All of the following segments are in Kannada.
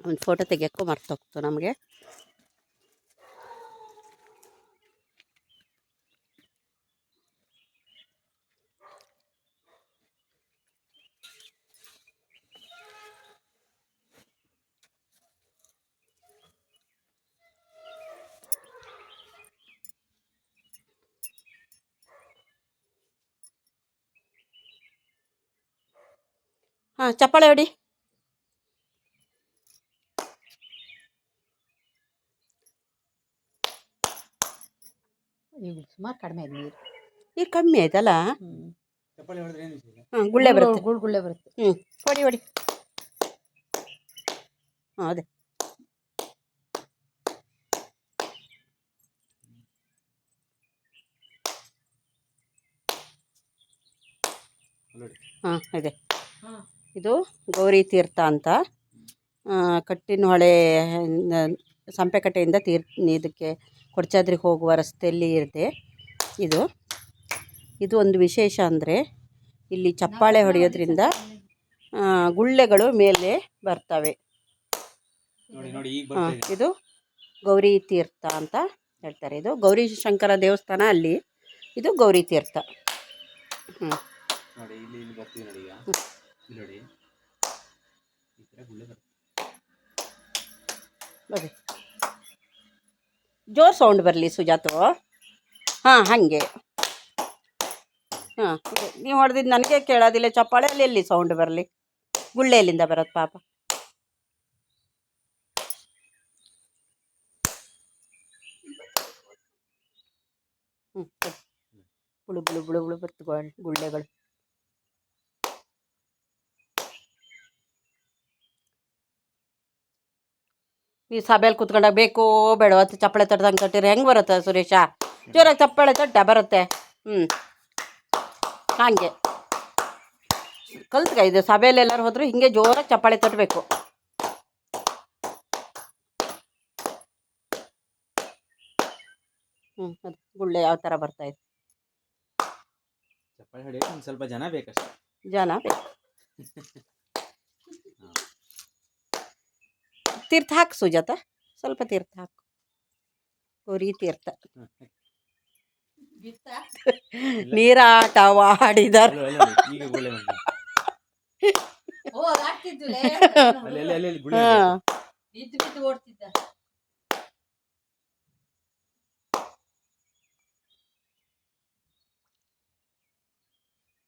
ಒಂದು ಫೋಟೋ ತೆಗಿಯೋಕ್ಕೂ ಮರ್ತೋಗ್ತು ನಮಗೆ. ಹಾಂ ಚಪ್ಪಾಳೆ ಹೊಡಿ. ಈಗ ಸುಮಾರು ಕಡಿಮೆ ಆಯ್ತು ನೀರು. ಈಗ ಕಮ್ಮಿ ಆಯ್ತಲ್ಲ? ಹಾಂ ಗುಳ್ಳೆ ಬರುತ್ತೆ. ಗುಳ್ ಗುಳ್ಳೆ ಬರುತ್ತೆ. ಹ್ಞೂ ಹೊಡಿ ಹೊಡಿ. ಹಾಂ ಅದೇ. ಹಾ ಹಾಂ ಇದೆ. ಇದು ಗೌರಿ ತೀರ್ಥ ಅಂತ. ಕಟ್ಟಿನ ಹೊಳೆ ಸಂಪೆ ಸಂಪೆಕಟ್ಟೆಯಿಂದ ತೀರ್ ಇದಕ್ಕೆ ಕೊಡಚಾದ್ರಿಗೆ ಹೋಗುವ ರಸ್ತೆಯಲ್ಲಿ ಇರುತ್ತೆ ಇದು. ಇದು ಒಂದು ವಿಶೇಷ ಅಂದರೆ ಇಲ್ಲಿ ಚಪ್ಪಾಳೆ ಹೊಡೆಯೋದ್ರಿಂದ ಗುಳ್ಳೆಗಳು ಮೇಲೆ ಬರ್ತವೆ. ಇದು. ಗೌರಿ ತೀರ್ಥ ಅಂತ ಹೇಳ್ತಾರೆ. ಇದು ಗೌರಿ ಶಂಕರ ದೇವಸ್ಥಾನ ಅಲ್ಲಿ ಇದು ಗೌರಿ ತೀರ್ಥ. ಹ್ಞೂ ನೋಡಿ ಜೋರು ಸೌಂಡ್ ಬರಲಿ ಸುಜಾತು ಹಾಂ ಹಾಗೆ ಹಾಂ ನೀವು ಹೊಡೆದಿದ್ದು ನನಗೆ ಕೇಳೋದಿಲ್ಲ ಚಪ್ಪಾಳೆ ಅಲ್ಲಿ ಎಲ್ಲಿ ಸೌಂಡ್ ಬರಲಿ ಗುಳ್ಳೆ ಎಲ್ಲಿಂದ ಬರೋದು ಪಾಪ ಹ್ಞೂ ಬುಳು ಬುಳು ಬುಳು ಬುಳು ಬತ್ತು ಗೋಳ್- ಗುಳ್ಳೆಗಳು ನೀವು ಸಭೆಯಲ್ಲಿ ಕುತ್ಕೊಂಡಾಗ ಬೇಕೋ ಬೇಡ ಅಂತ ಚಪ್ಪಳೆ ತಟ್ಟದಂಗೆ ತಟ್ಟಿರಿ ಹೆಂಗೆ ಬರುತ್ತೆ ಸುರೇಶ? ಜೋರಾಗಿ ಚಪ್ಪಳೆ ತಟ್ಟ ಬರುತ್ತೆ. ಹ್ಞೂ ಹಾಗೆ. ಕಲ್ತ್ಕ ಇದು ಸಭೆಯಲ್ಲಿ ಎಲ್ಲರೂ ಹೋದ್ರು ಹಿಂಗೆ ಜೋರಾಗಿ ಚಪ್ಪಾಳೆ ತಟ್ಟಬೇಕು ಹ್ಞೂ ಅದು ಗುಳ್ಳೆ ಯಾವ ಥರ ಬರ್ತಾ ಇದೆ. ಚಪ್ಪಾಳೆ ಹೊಡೆಯೋಕೆ ಒಂದು ಸ್ವಲ್ಪ ಜನ ಬೇಕಷ್ಟೇ. ಜನ ಬೇಕು. ತೀರ್ಥ ಹಾಕು ಸುಜಾತ ಸ್ವಲ್ಪ ತೀರ್ಥ ಹಾಕು. ಗೌರಿ ತೀರ್ಥ. ನೀರಾಟವಾಡಿದ ಅಲ್ಲೋ, ಅಲ್ಲೋ, ನೋಡಿ, ಈಗ ಗುಳ್ಳೆ ಬಂತು. ಓ ಅದಾಗ್ತಿದ್ದುಲೇ ಅಲ್ಲಿ ಅಲ್ಲಿ ಅಲ್ಲಿ ಅಲ್ಲಿ ಗುಳ್ಳೆ ಹಾಂ. ಬಿದ್ದು ಬಿದ್ದು ಓಡ್ತಿದ್ದ.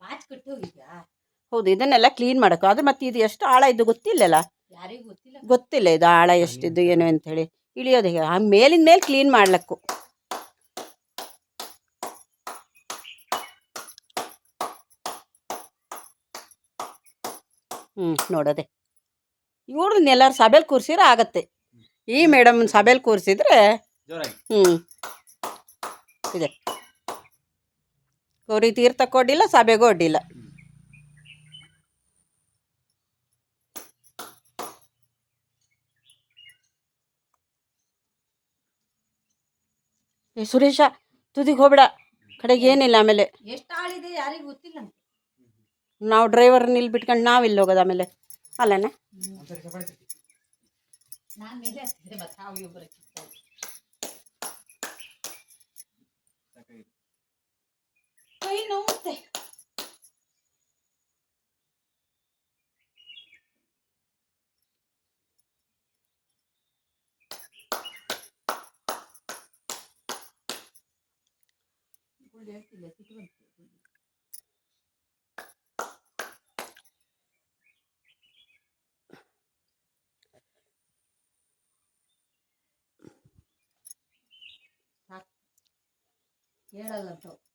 ಪಾಚ್ ಕಟ್ಟಿ ಹೋಗಿದ್ದ ಹೌದು ಇದನ್ನೆಲ್ಲ ಕ್ಲೀನ್ ಮಾಡಬೇಕು ಆದ್ರೆ ಮತ್ತೆ ಇದು ಎಷ್ಟು ಆಳ ಇದು ಗೊತ್ತಿಲ್ಲಲ್ಲ. ಗೊತ್ತಿಲ್ಲ. ಗೊತ್ತಿಲ್ಲ ಇದು ಆಳ ಎಷ್ಟಿದ್ದು ಏನು ಅಂಥೇಳಿ ಇಳಿಯೋದು ಹೇಗೆ. ಆ ಮೇಲಿನ ಮೇಲೆ ಕ್ಲೀನ್ ಮಾಡ್ಲಕ್ಕು. ಹ್ಞೂ ನೋಡೋದೆ. ಇವ್ರನ್ನ ಎಲ್ಲರೂ ಸಭೆಲಿ ಕೂರಿಸಿದ್ರೆ ಆಗತ್ತೆ. ಈ ಮೇಡಮ್ ಸಭೆಲಿ ಕೂರಿಸಿದ್ರೆ ಜೋರಾಗಿ. ಹ್ಞೂ ಇದೆ. ಗೌರಿ ತೀರ್ಥಕ್ಕೆ ಕೊಡ್ಡಿಲ್ಲ ಸಭೆಗೂ ಅಡ್ಡಿಲ್ಲ ಏ ಸುರೇಶ ತುದಿಗೆ ಹೋಗ್ಬೇಡ. ಕಡೆಗೆ ಏನಿಲ್ಲ ಆಮೇಲೆ. ಎಷ್ಟು ಆಳಿದೆ ಯಾರಿಗೂ ಗೊತ್ತಿಲ್ಲ ನಾವು ಡ್ರೈವರ್ ನಿಲ್ ಬಿಟ್ಕೊಂಡು ನಾವು ಇಲ್ಲಿ ಹೋಗೋದು ಆಮೇಲೆ? ಅಲ್ಲಣ್ಣ. ನಾನು ಮೇಲೆ ಹತ್ತಿದ್ರೆ ಮತ್ತೆ ಗುಳ್ಳೆ ಹೇಳ್ತಿಲ್ಲ ಸಿಟ್ಟು ಬಂತು ಸಾಕು ಹೇಳಲ್ಲ ಅಂತ